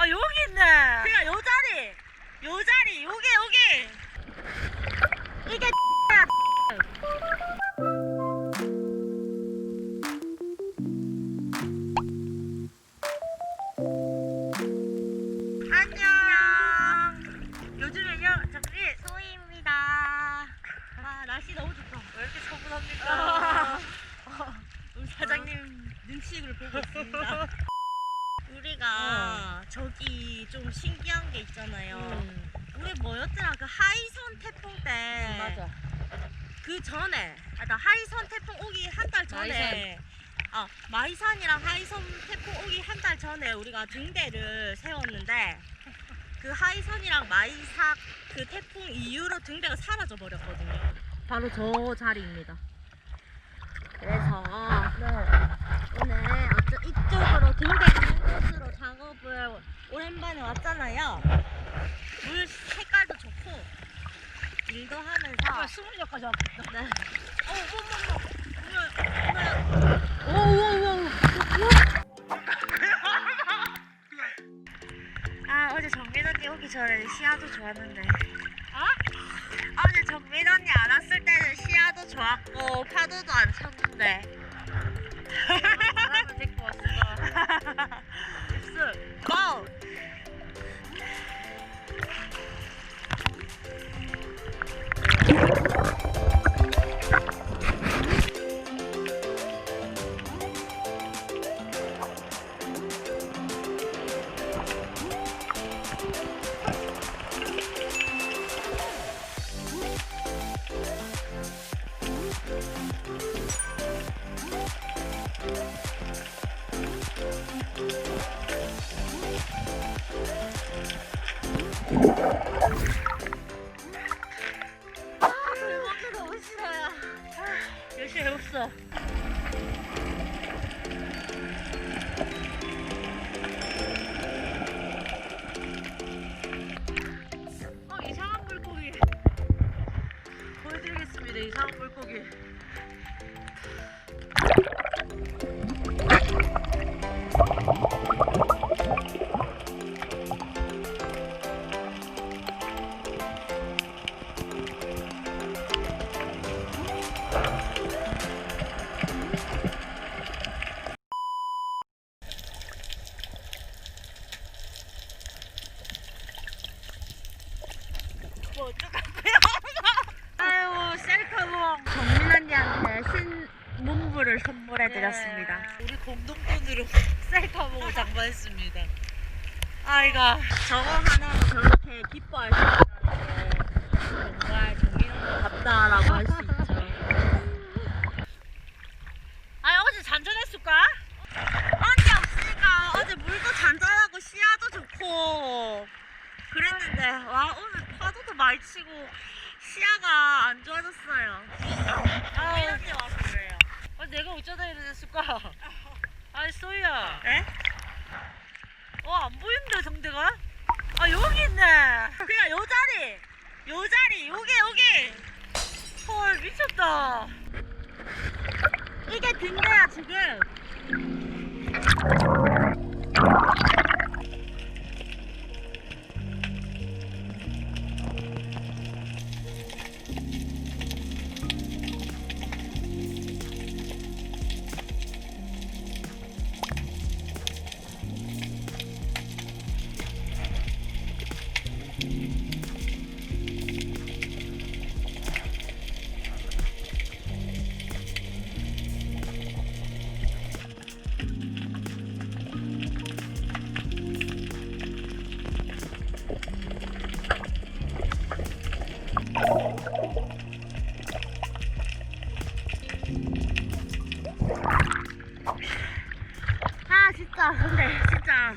아 여기 있네. 그냥 요 자리. 요 자리. 요게 요게. 이게 야 안녕. 저기 소희입니다. 아 날씨 너무 좋다. 왜 이렇게 차분합니까? 우리 사장님 눈치를 보고 있습니다 우리가 저기 좀 신기한 게 있잖아요 음, 우리 뭐였더라 그 하이선 태풍 때 맞아. 그 전에 아까 하이선 태풍 오기 한 달 전에 아 마이산이랑 하이선 태풍 오기 한 달 전에 우리가 등대를 세웠는데 그 하이선이랑 마이삭 그 태풍 이후로 등대가 사라져 버렸거든요. 바로 저 자리입니다. 그래서 오늘 어쩌 이쪽으로 등대 있는 곳으로 작업을 오랜만에 왔잖아요. 물 색깔도 좋고 일도 하면서 아, 스물여까지 왔겠다. 네. 어, 어머머. 오오 오. 아 어제 정민 언니 오기 전에 시야도 좋았는데. 아? 어제 정민 언니 안 왔을 때는 시야도 좋았고 파도도 안 쳤는데. 바람을 데리고 왔습니다. 깁스. 고! 거 너무 싫어요. 아, 열심히 해봤어. 어, 이상한 물고기. 보여드리겠습니다. 이상한 물고기. 선물해드렸습니다. 네, 우리 공동돈으로 셀카봉을 장만했습니다. 아이가 저거 하나로 저렇게 기뻐할 수 있다는 게 정말 정민 언니답다라고 할 수 있죠. 아 어제 잔전했을까? 언니 없으니까 어제 물도 잔잔하고 시야도 좋고 그랬는데 와 오늘 파도도 많이 치고 시야가 안 좋아졌어요. 아 내가 이러랬을까? 아이 소희야. 에? 어안 보이는데 정대가? 아 여기 있네. 그냥 요 자리 요 자리 요게 요게 헐 미쳤다. 이게 등대야 지금 근데 진짜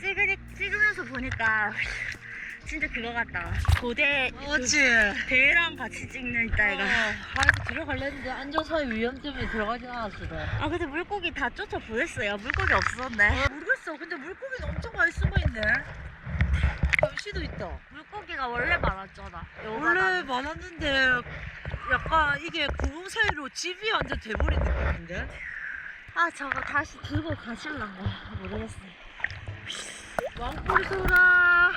찍으니, 찍으면서 보니까 진짜 그거 같다 고대 어찌? 배랑 같이 찍는 있다이가 아 들어갈랬는데 안전사의 위험 때문에 들어가진 않았어. 나. 아 근데 물고기 다 쫓아 보냈어요 물고기 없었네 모르겠어. 근데 물고기는 엄청 많이 숨어 있네. 감시도 있다. 물고기가 원래 많았잖아 원래 많았는데 약간 이게 구멍 사이로 집이 완전 돼버린 느낌인데? 아 저거 다시 들고 가실란가 모르겠어 왕꼬리 소라.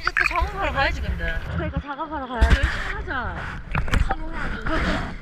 이제 또 작업하러 가야지 근데. 그러니까 작업하러 가야 돼. 열심히 하자. 열심히 해야지